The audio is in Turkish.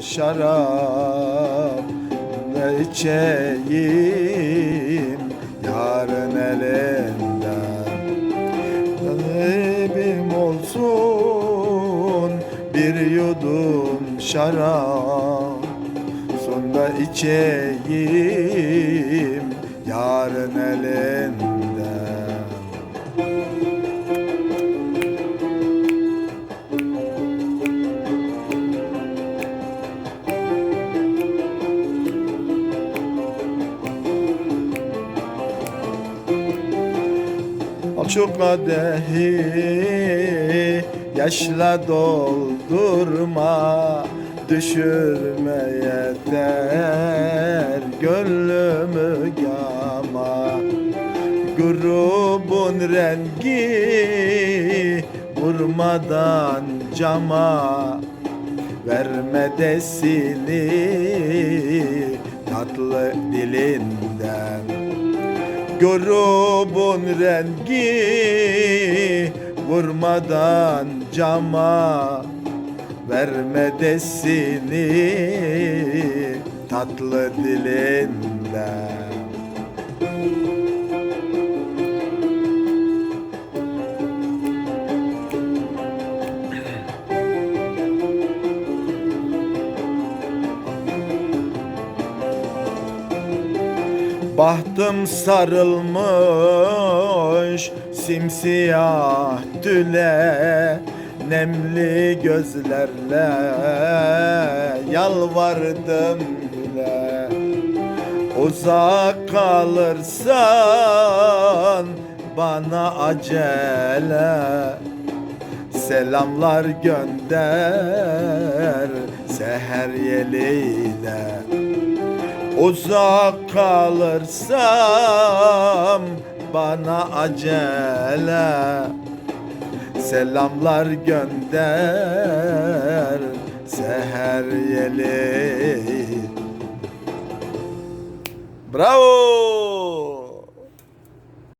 şarap ne içeyim yarın elinden? Nasibim olsun bir yudum şarap. Sonda içeyim yarın elinden şu kadehi yaşla doldurma Düşürme yeter gönlümü yama. Grubun rengi vurmadan cama Verme desini tatlı dilinden Grubun rengi vurmadan cama Verme desini tatlı dilinden Bahtım sarılmış simsiyah tüle Nemli gözlerle yalvardım bile. Uzak kalırsan bana acele Selamlar gönder seher yeliyle Uzak kalırsam bana acele Selamlar gönder seher yeli Bravo!